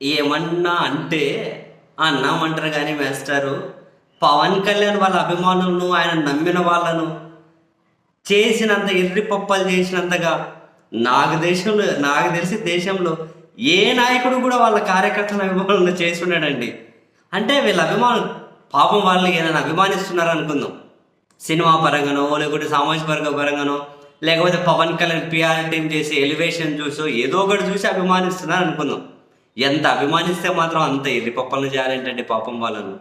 ఏమన్నా అంటే అన్నామంటారు కానీ వేస్తారు పవన్ కళ్యాణ్ వాళ్ళ అభిమానులను ఆయన నమ్మిన వాళ్ళను చేసినంత ఎర్రి పప్పలు చేసినంతగా నాకు దేశంలో నాకు తెలిసి దేశంలో ఏ నాయకుడు కూడా వాళ్ళ కార్యకర్తల అభిమానులను చేసి ఉన్నాడండి అంటే వీళ్ళ అభిమానులు పాపం వాళ్ళని ఏదైనా అభిమానిస్తున్నారు అనుకుందాం. సినిమా పరంగానో లేకపోతే సామాజిక వర్గ పరంగానో లేకపోతే పవన్ కళ్యాణ్ పిఆర్ టీం చేసి ఎలివేషన్ చూసో ఏదో ఒకటి చూసి అభిమానిస్తున్నారు అనుకుందాం ఎంత అభిమానిస్తే మాత్రం అంత ఎర్రి పప్పలను చేయాలంటే పాపం వాళ్ళను.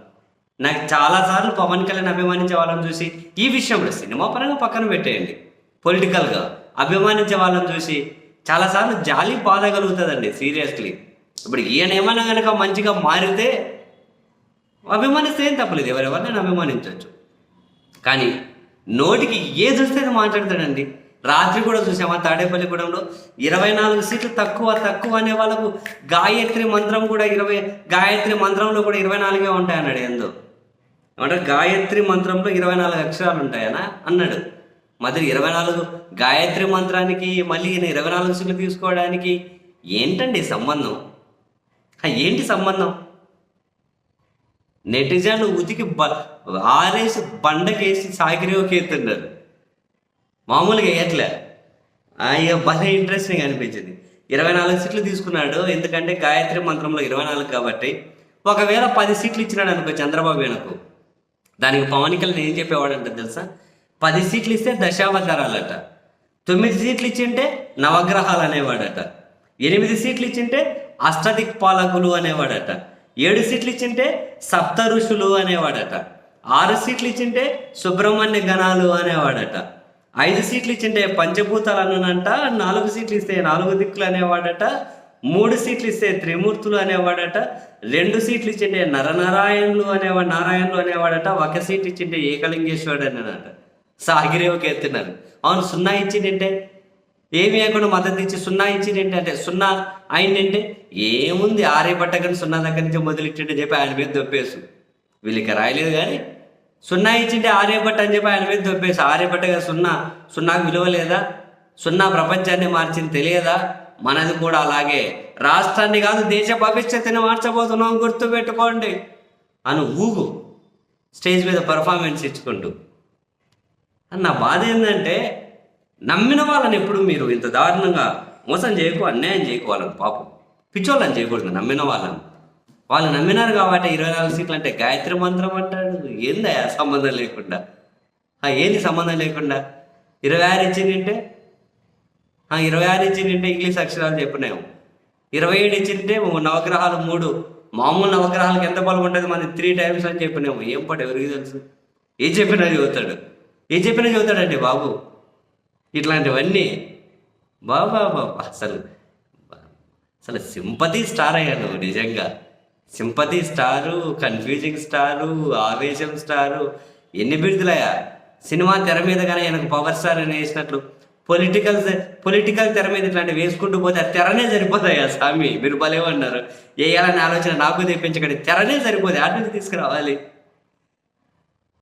నాకు చాలాసార్లు పవన్ కళ్యాణ్ అభిమానించే వాళ్ళని చూసి ఈ విషయంలో సినిమా పరంగా పక్కన పెట్టేయండి. పొలిటికల్గా అభిమానించే వాళ్ళని చూసి చాలాసార్లు జాలి బాధ కలుగుతుందండి సీరియస్లీ. ఇప్పుడు ఈయన ఏమైనా కనుక మంచిగా మారితే అభిమానిస్తే ఏం తప్పలేదు ఎవరెవరినైనా అభిమానించవచ్చు కానీ నోటికి ఏది వస్తే అది మాట్లాడతాడండి. రాత్రి కూడా చూసామా? తాడేపల్లిగూడెంలో ఇరవై నాలుగు సీట్లు తక్కువ తక్కువ అనే వాళ్ళకు గాయత్రి మంత్రం కూడా ఇరవై గాయత్రి మంత్రంలో కూడా ఇరవై నాలుగే ఉంటాయన్నాడు ఎందు. అంటే గాయత్రి మంత్రంలో ఇరవై నాలుగు అక్షరాలు ఉంటాయనా? అన్నాడు. మరి ఇరవై నాలుగు గాయత్రి మంత్రానికి మళ్ళీ ఇరవై నాలుగు సీట్లు తీసుకోవడానికి ఏంటండి సంబంధం? ఏంటి సంబంధం? నెటిజన్లు ఉతికి బ ఆరేసి బండకేసి సాగిరేవకి ఎత్తున్నారు మామూలుగా వేయట్లే అయ్యో భలే ఇంట్రెస్టింగ్ అనిపించింది. ఇరవై నాలుగు సీట్లు తీసుకున్నాడు. ఎందుకంటే గాయత్రి మంత్రంలో ఇరవై నాలుగు కాబట్టి. ఒకవేళ పది సీట్లు ఇచ్చినాడు అనుకో చంద్రబాబు వెనకు దానికి పవన్ కళ్యాణ్ ఏం చెప్పేవాడంట తెలుసా? పది సీట్లు ఇస్తే దశావతారాలట. తొమ్మిది సీట్లు ఇచ్చింటే నవగ్రహాలు అనేవాడట. ఎనిమిది సీట్లు ఇచ్చింటే అష్టదిక్పాలకులు అనేవాడట. ఏడు సీట్లు ఇచ్చింటే సప్త ఋషులు అనేవాడట. ఆరు సీట్లు ఇచ్చింటే సుబ్రహ్మణ్య గణాలు అనేవాడట. ఐదు సీట్లు ఇచ్చింటే పంచభూతాలు అనునంట నాలుగు సీట్లు ఇస్తే నాలుగు దిక్కులు అనేవాడట మూడు సీట్లు ఇస్తే త్రిమూర్తులు అనేవాడట రెండు సీట్లు ఇచ్చింటే నరనారాయణులు అనేవాడు నారాయణులు అనేవాడట ఒక సీట్ ఇచ్చింటే ఏకలింగేశ్వరుడు అనేనట సాగిరేవకి ఎత్తున్నారు అవును సున్నా ఇచ్చిందంటే? ఏమి లేకుండా మద్దతు ఇచ్చి సున్నా ఇచ్చిందంటే అంటే సున్నా అయిందంటే? ఏముంది ఆరే పట్టకని సున్నా దగ్గర నుంచి మొదలెట్టింటే చెప్పి ఆయన మీద దొప్పేసు వీళ్ళకి రాయలేదు కానీ సున్నా ఇచ్చింటే ఆర్యభట్ట అని చెప్పి ఆయన మీద దొప్పేసి ఆర్యభట్ట సున్నా సున్నాకు విలువ లేదా? సున్నా ప్రపంచాన్ని మార్చింది తెలియదా? మనది కూడా అలాగే. రాష్ట్రాన్ని కాదు దేశ భవిష్యత్తుని మార్చబోతున్నాం గుర్తుపెట్టుకోండి అని ఊగు. స్టేజ్ మీద పర్ఫార్మెన్స్ ఇచ్చుకుంటూ. అన్న నా బాధ ఏంటంటే నమ్మిన వాళ్ళని ఎప్పుడు మీరు ఇంత దారుణంగా మోసం చేయకు అన్యాయం చేయకు వాళ్ళని పాపం. పిచ్చోళ్ళని చేయకూడదు నమ్మిన వాళ్ళని. వాళ్ళు నమ్మినారు కాబట్టి ఇరవై నాలుగు సీట్లు అంటే గాయత్రి మంత్రం అంటాడు. ఏందా సంబంధం లేకుండా? ఆ, ఏంది సంబంధం లేకుండా? ఇరవై ఆరు ఇచ్చిందంటే ఆ, ఇరవై ఆరు ఇచ్చిందంటే ఇంగ్లీష్ అక్షరాలు చెప్పినాము ఇరవై ఏడు ఇచ్చిందంటే నవగ్రహాలు మూడు. మామూలు నవగ్రహాలకు ఎంత బలం ఉంటుంది మనం త్రీ టైమ్స్ అని చెప్పినాము. ఏం పడు ఎవరికి తెలుసు? ఏం చెప్పినా చదువుతాడు ఏం చెప్పినా చదువుతాడండి బాబు? ఇట్లాంటివన్నీ బాబా బాబా. అసలు అసలు సింపతి స్టార్ అయ్యాను నిజంగా. సింపతి స్టారు కన్ఫ్యూజింగ్ స్టారు ఆవేశం స్టారు ఎన్ని బిరుదులయ్యా? సినిమా తెర మీద కానీ ఆయనకు పవర్ స్టార్ అని వేసినట్లు. పొలిటికల్ పొలిటికల్ తెర మీద ఇట్లాంటివి వేసుకుంటూ పోతే ఆ తెరనే సరిపోతాయా స్వామి? మీరు భలేమన్నారు వేయాలనే ఆలోచన నాకు తెప్పించకండి. తెరనే సరిపోదు. ఆటలు తీసుకురావాలి.